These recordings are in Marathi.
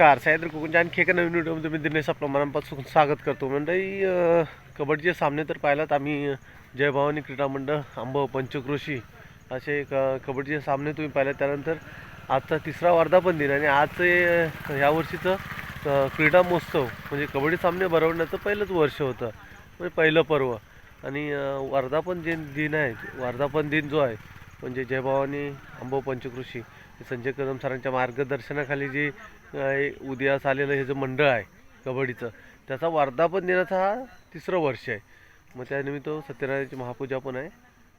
नमस्कार सायद्र कोकणच्या आणखी एका नवीन व्हिडिओमध्ये मी दिनेश आपलं मनापासून स्वागत करतो. मंडळी कबड्डीचे सामने तर पाहिलात आम्ही अं, जय भवानी क्रीडा मंडळ आंबव पंचक्रोशी असे क कबड्डीचे सामने तुम्ही पाहिले त्यानंतर आजचा तिसरा वर्धापन दिन आणि आजचे अं, वर्षीचं क्रीडा महोत्सव म्हणजे कबड्डी सामने भरवण्याचं पहिलंच वर्ष होतं. म्हणजे पहिलं पर्व. आणि अं, वर्धापन जे दिन आहे वर्धापन दिन जो आहे म्हणजे जय भवानी पंचकृषी संजय कदम सरांच्या मार्गदर्शनाखाली जी उदयास आलेलं हे जे मंडळ आहे कबड्डीचं त्याचा वर्धापन दिनाचा हा तिसरं वर्ष आहे. मग त्यानिमित्त सत्यनारायणाची महापूजा पण आहे.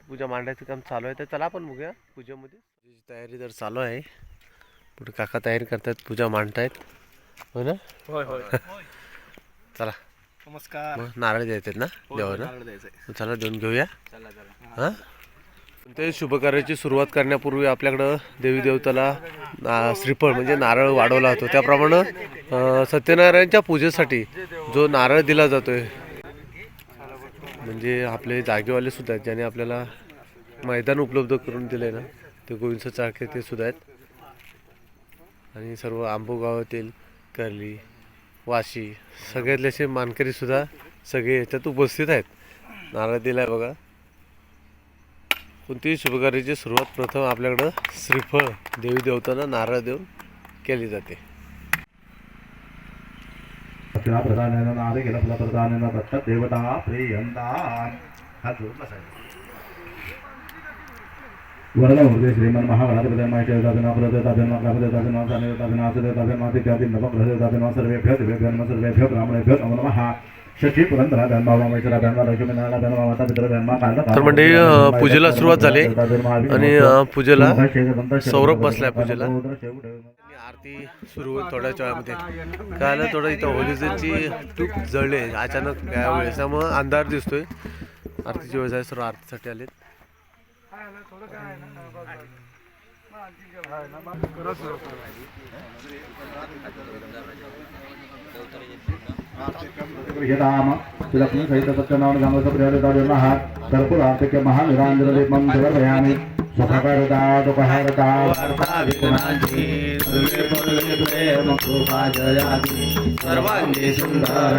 पूजा मांडायचं काम चालू आहे. तर चला आपण बघूया पूजेमध्ये. पूजेची तयारी तर चालू आहे. पुढे काका तयारी करतायत पूजा मांडतायत. हो ना? होय होय. चला. नमस्कार. नारळ द्यायचे ना? देवाला द्यायचंय. मग चला देऊन घेऊया. चला चला. हां? ते शुभकार्याची सुरुवात करण्यापूर्वी आपल्याकडं देवी देवताला श्रीफळ म्हणजे नारळ वाढवला होतो. त्याप्रमाणे सत्यनारायणच्या पूजेसाठी जो नारळ दिला जातोय म्हणजे आपले जागेवाले सुद्धा आहेत ज्याने आपल्याला मैदान उपलब्ध करून दिले ना ते गोविंद चाळके ते सुद्धा आहेत. आणि सर्व आंबो गावातील कर्ली वाशी सगळ्यातले असे मानकरी सुद्धा सगळे याच्यात उपस्थित आहेत. नारळ दिला आहे बघा. कोणतीही शुभकार्याची सुरुवात प्रथम आपल्याकडं श्रीफळ देवी देवतांना नारळ देऊन केली जाते. प्रधानेन नारिकेल फलप्रधानेन दत्त देवता प्रियंता हा जोड बसायचा. वरदमूर्ती श्रीमन महागणाधिपती माहितीताभिना प्रदेताभिना तर मंडळी अं, पूजेला सुरुवात झाली आणि पूजेला सौरभ बसलाय पूजेला. आरती सुरू होईल थोड्याच वेळामध्ये. काय आलं थोडं इथं होलिजेची तूप जळले. अचानक त्यावेळेस त्यामुळं अंधार दिसतोय. आरतीची वेळ आहे सर्व आरतीसाठी आलेत. यदाम लक्ष्मी सहित सत्यनारायण गामस प्रियदाः कर्पूरार्तिक्य महानिराञ्जनदीपं समर्पयामि सुखकरता दुःखहरता सर्वांगी सुंदर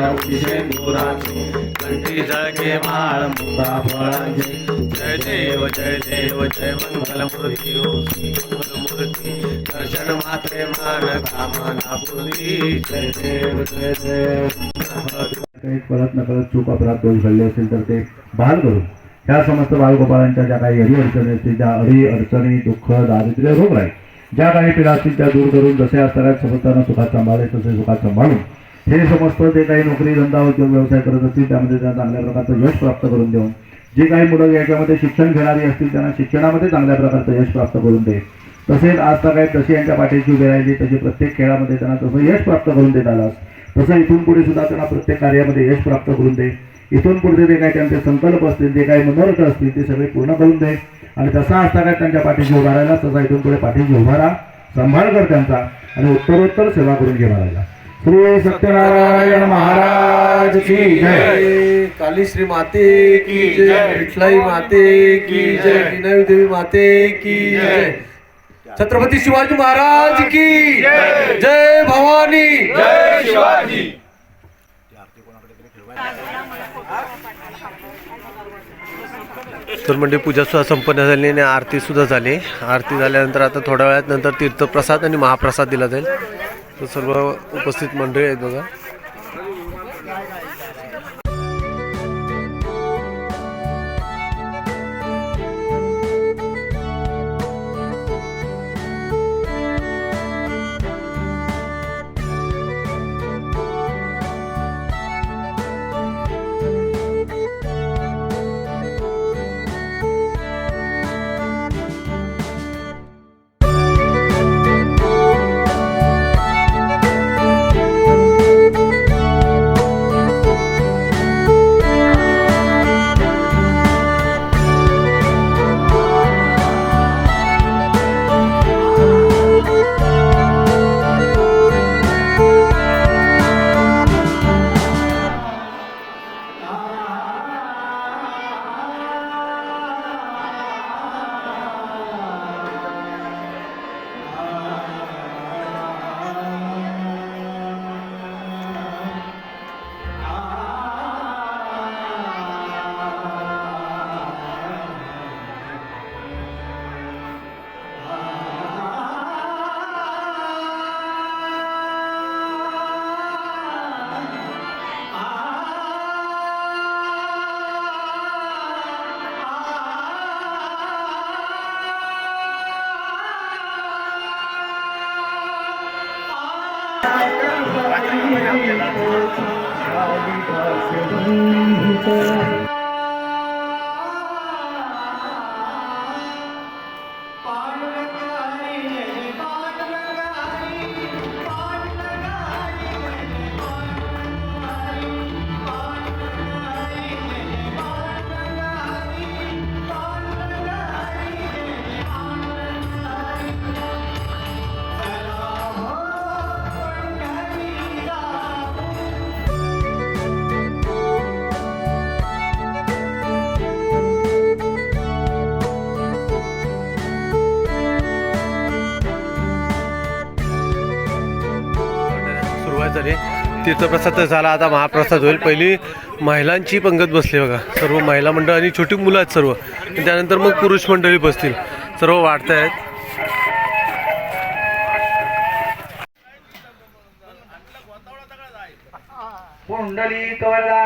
कंठी जळके माळ मुक्ता फळांचे जय देव जय देव जय मंगलमूर्ती मंगलमूर्ती दर्शन मात्रे मान कामना पूर्ती जय देव जय देव काही परत नकळत चूक अपराध दोष घडले असेल तर ते बाल करून ह्या समस्त बालगोपाळांच्या ज्या काही अडी अडचणी असतील त्या अडी अडचणी दुःख दारिद्र्य रोग राहील ज्या काही पीडा असतील त्या दूर करून जसे असताना समजताना सुखात सांभाळले तसे सुखात सांभाळून. हे समस्त जे काही नोकरी धंदा उद्योग व्यवसाय करत असतील त्यामध्ये त्यांना चांगल्या प्रकारचं यश प्राप्त करून देऊन जे काही मुलं याच्यामध्ये शिक्षण घेणारी असतील त्यांना शिक्षणामध्ये चांगल्या प्रकारचं यश प्राप्त करून दे तसेच आज काय जशी यांच्या पाठीशी उभी राहिली तशी प्रत्येक खेळामध्ये त्यांना तसं यश प्राप्त करून देत आलास. तसं इथून पुढे सुद्धा त्यांना प्रत्येक कार्यामध्ये यश प्राप्त करून दे. इथून पुढचे जे काही त्यांचे संकल्प असतील जे काही मनोरथ असतील ते सगळे पूर्ण करून दे. आणि तसा असता काय त्यांच्या पाठीशी उभा राहिला तसा इथून पुढे पाठीशी उभा राहा. सांभाळ कर त्यांचा आणि उत्तरोत्तर सेवा करून घे महाराजा श्री सत्यनारायण महाराज की जय. काली श्री माते की जय. विठलाई माते की जय. विनय देवी माते की जय. छत्रपती शिवाजी महाराज की जय भवानी. जय. शिवाजी. तर म्हणजे पूजा सुद्धा संपन्न झाली आणि आरती सुद्धा झाली. आरती झाल्यानंतर आता थोड्या वेळात नंतर तीर्थप्रसाद आणि महाप्रसाद दिला जाईल. तर सर्व उपस्थित मंडळी आहेत बघा. सुरुवात झाली. तीर्थप्रसाद तर झाला आता महाप्रसाद होईल. पहिली महिलांची पंगत बसली बघा. सर्व महिला मंडळ आणि छोटी मुलं आहेत सर्व. त्यानंतर मग पुरुष मंडळी बसतील. सर्व वाढत आहेत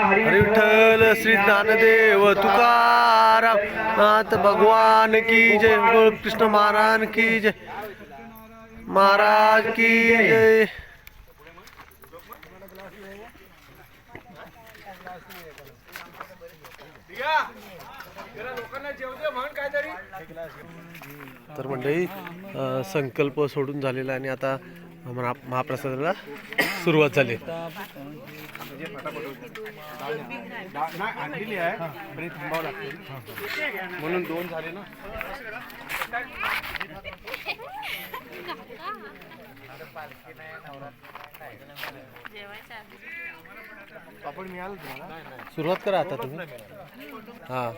हरी विठ्ठल श्री ज्ञानदेव तुकाराम नाथ भगवान की जय कृष्ण महाराज की जय. महाराज की जय. तर मंडळी संकल्प सोडून झालेला आणि आता महा महाप्रसादाला सुरुवात झाली. आणलेली आहे हे थांबावं लागतं म्हणून दोन झाले ना. पापड मिळालं तुम्हाला? सुरुवात करा आता तुम्ही. हा.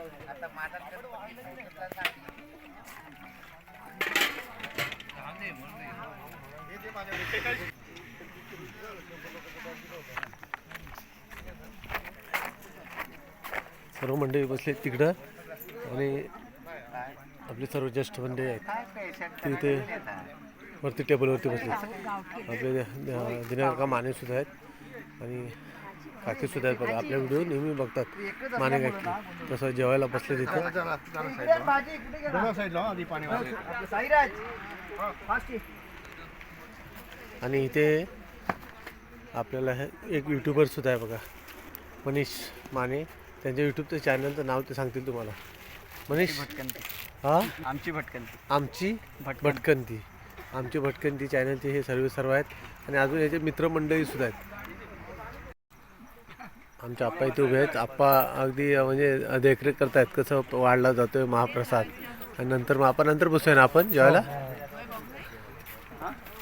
सर्व मंडळी बसले तिकडं. आणि आपले सर्व ज्येष्ठ मंडळी आहेत. ते वरती टेबलवरती बसले. आपले अं, दिनांका माने सुद्धा आहेत आणि काकी सुद्धा आहेत बघा. आपल्या व्हिडिओ नेहमी बघतात. माने काकी. तसं जेवायला बसले तिथे. आणि इथे आपल्याला हे एक यूट्यूबर सुद्धा आहे बघा. मनीष माने. त्यांच्या यूट्यूबचं चॅनलचं नाव ते सांगतील तुम्हाला. मनीष? भटकंती. हा? आमची भटकंती. आमची भटकंती. आमची भटकंती चॅनलचे हे सर्व सर्व आहेत. आणि अजून याचे मित्रमंडळी सुद्धा आहेत. आमचे आप्पा इथे उभे आहेत. आप्पा अगदी म्हणजे देखरेख करतायत कसं वाढला जातोय महाप्रसाद. आणि नंतर मग आपण नंतर बसूया ना आपण जेवायला?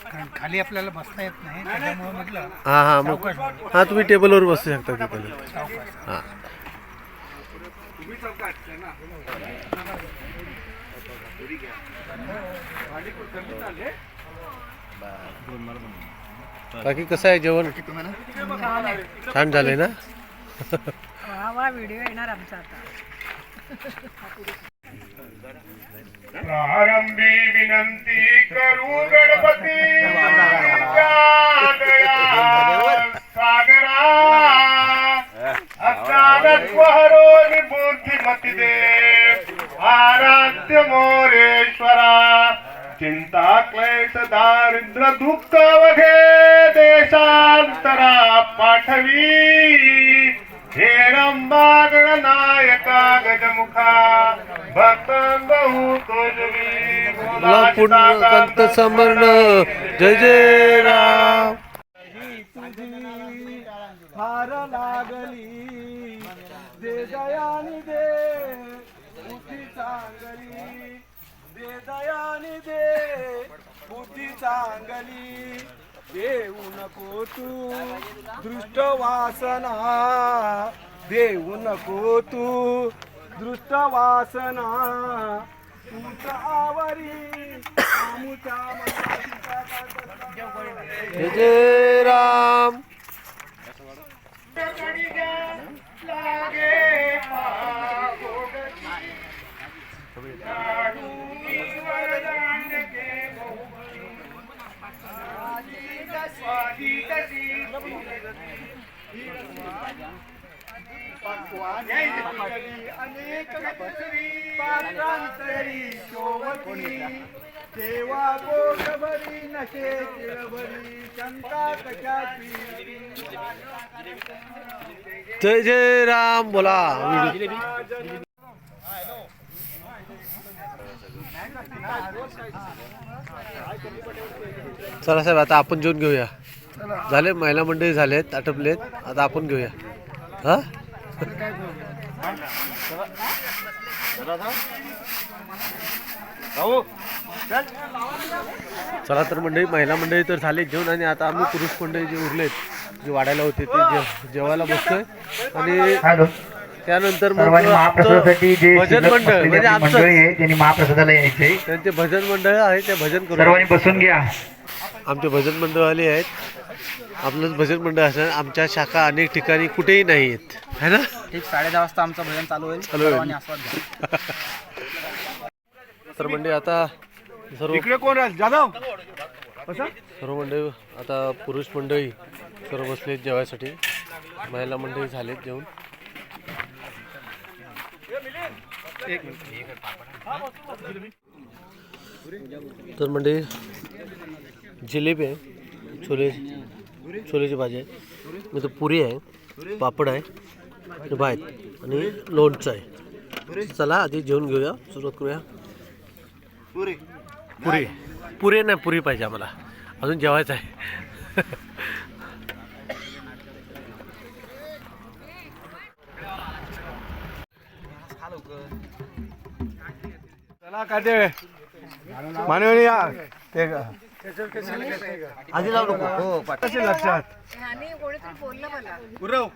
कारण खाली आपल्याला बसता येत नाही त्याच्यामुळे म्हटलं हां हां मग हां तुम्ही टेबलवर बसू शकता तिथे. हां. बाकी कसं आहे जेवण? छान झालंय ना? वा व्हिडिओ येणार आमचा आता. प्रारंभी विनंती करू गणपती सागरा। निबुद्धिमती दे आराध्य मोरेश्वरा। चिंता क्लेश दारिद्र दुःख वघे देशांतरा पाठवी. हे रंबा गणनायका गजमुखा भक्त बहु पुण्यकंत समर्ण जय जय राम. फार लागली. दे दयानी दे बुद्धी चांगली. दे दयानी दे बुद्धी चांगली देऊ नको तू. दृष्ट वासना देऊ नको तू. दृष्ट वासना आवरी जय राम. अनेक पात्रांतरी शोभती सेवा पोट भरी नशे तिळभरी शंका कशाची जय जय राम बोला. चला साहेब आता आपण जेवून घेऊया. झाले महिला मंडळी झालेत आटपलेत. आता आपण घेऊया. हा? चला तर मंडळी महिला मंडळी तर झाले जेवण आणि आता आम्ही पुरुष मंडळी जे उरलेत जे वाढायला होते ते जेव जेवायला बसतोय. आणि त्यानंतर मग सर्वांनी महाप्रसादासाठी जे आमचं भजन शिल्लक मंडळ बसलेली म्हणजे आपली आमचं मंडळी आहे त्यांनी महाप्रसादाला यायचे त्यांचे भजन मंडळ आहे ते भजन करू सर्वांनी बसून घ्या. आमचे भजन मंडळवाले आहेत. आपलंच भजन मंडळ असणार आमच्या शाखा अनेक ठिकाणी कुठेही नाही आहेत. है ना? ठीक साडे दहा वाजता आमचं भजन चालू होईल. चालू होईल. सर्वांनी आस्वाद घ्या. तर मंडळी आता सर्व इकडे कोण राहील? जाधव? सर्व मंडळी आता पुरुष मंडळी सर्व बसलेत जेवायसाठी. महिला मंडळी झालेत जेवण तर मंडळी जिलेबी आहे छोले छोलेची भाजी आहे. इथं पुरी आहे पापड आहे भात आणि लोणचं आहे. चला आधी जेवण घेऊया सुरुवात करूया. पुरी. पुरी नाही पुरी पाहिजे आम्हाला. अजून जेवायचं आहे. का ते मानवनी या. ते आधी लावू नको. हो कसे लक्षात आणि कोणीतरी बोललं मला. गुरव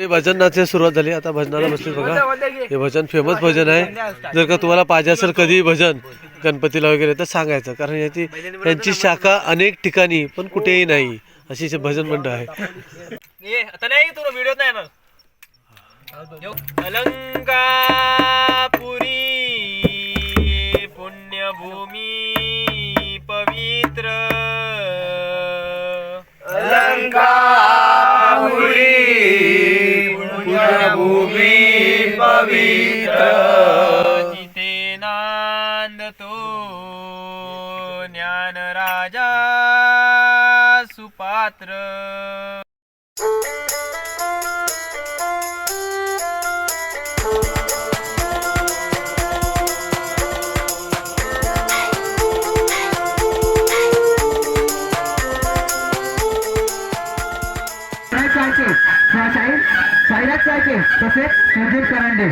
म्हणजे भजनाची सुरुवात झाली. आता भजनाला बसले बघा. हे भजन फेमस भजन आहे. जर का तुम्हाला पाहिजे असेल कधी भजन गणपतीला वगैरे तर सांगायचं. कारण याची यांची शाखा अनेक ठिकाणी पण कुठेही नाही. अशी हे भजन मंडळ आहे. आता नाही तुला व्हिडिओ नाही मग अलंकापुरी पुण्यभूमी पवित्र. पुण्यभूमी पवित्र. नांद तो ज्ञान राजा सुपात्र. साईराज चाळके तसेच सुधीर करंडे